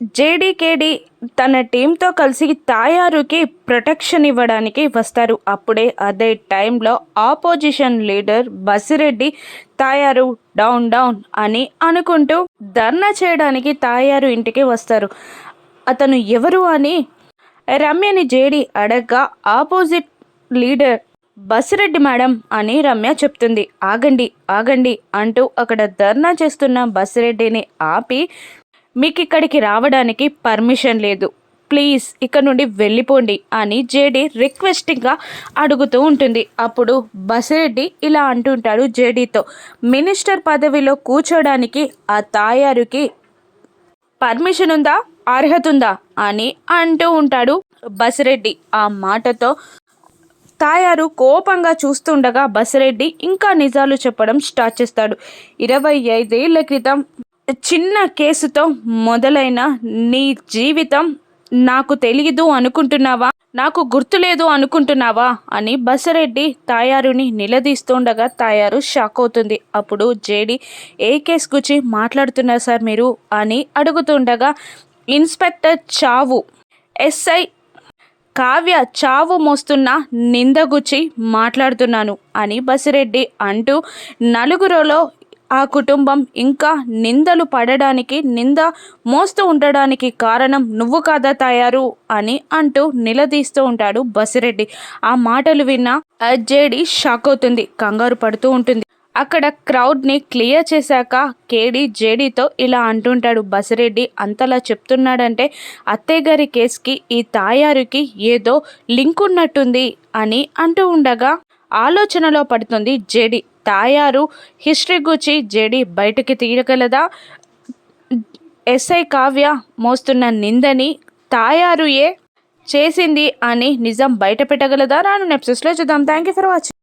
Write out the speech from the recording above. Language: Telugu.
జేడీకేడి తన టీంతో కలిసి తాయారుకి ప్రొటెక్షన్ ఇవ్వడానికి వస్తారు. అప్పుడే అదే టైంలో ఆపోజిషన్ లీడర్ బసిరెడ్డి తాయారు డౌన్ డౌన్ అని అనుకుంటూ ధర్నా చేయడానికి తాయారు ఇంటికి వస్తారు. అతను ఎవరు అని రమ్యని జేడి అడగ్గా ఆపోజిట్ లీడర్ బసిరెడ్డి మేడం అని రమ్య చెప్తుంది. ఆగండి ఆగండి అంటూ అక్కడ ధర్నా చేస్తున్న బసిరెడ్డిని ఆపి మీకు ఇక్కడికి రావడానికి పర్మిషన్ లేదు. ప్లీజ్ ఇక్కడ నుండి వెళ్ళిపోండి అని జేడీ రిక్వెస్టింగ్గా అడుగుతూ ఉంటుంది. అప్పుడు బసిరెడ్డి ఇలా అంటుంటాడు జేడీతో. మినిస్టర్ పదవిలో కూర్చోడానికి ఆ తాయారుకి పర్మిషన్ ఉందా అర్హత ఉందా అని అంటూ ఉంటాడు బసిరెడ్డి. ఆ మాటతో తాయారు కోపంగా చూస్తుండగా బసిరెడ్డి ఇంకా నిజాలు చెప్పడం స్టార్ట్ చేస్తాడు. ఇరవై ఐదేళ్ళ క్రితం చిన్న కేసుతో మొదలైన నీ జీవితం నాకు తెలియదు అనుకుంటున్నావా? నాకు గుర్తులేదు అనుకుంటున్నావా? అని బసరెడ్డి తాయారుని నిలదీస్తుండగా తాయారు షాక్ అవుతుంది. అప్పుడు జేడి ఏ కేసు గురించి మాట్లాడుతున్నారు సార్ మీరు? అని అడుగుతుండగా ఇన్స్పెక్టర్ చావు ఎస్ఐ కావ్య చావు మోస్తున్న నిందగుచ్చి మాట్లాడుతున్నాను అని బసిరెడ్డి అంటూ నలుగురులో ఆ కుటుంబం ఇంకా నిందలు పడడానికి నింద మోస్తూ ఉండడానికి కారణం నువ్వు కాదా తయారు అని అంటూ నిలదీస్తూ ఉంటాడు బసిరెడ్డి. ఆ మాటలు విన్న జేడి షాక్ అవుతుంది కంగారు పడుతూ ఉంటుంది. అక్కడ క్రౌడ్ని క్లియర్ చేశాక కేడి జేడీతో ఇలా అంటుంటాడు బసిరెడ్డి. అంతలా చెప్తున్నాడంటే అత్తయ్య గారి కేసుకి ఈ తాయారుకి ఏదో లింక్ ఉన్నట్టుంది అని అంటూ ఉండగా ఆలోచనలో పడుతుంది జేడి. తాయారు. హిస్టరీ గుచ్చి జేడి బయటకి తీయగలదా? ఎస్ఐ కావ్య మోస్తున్న నిందని తాయారు ఏ చేసింది అని నిజం బయట పెట్టగలదా రాను నెప్సెస్లో చూద్దాం. Thank you for watching.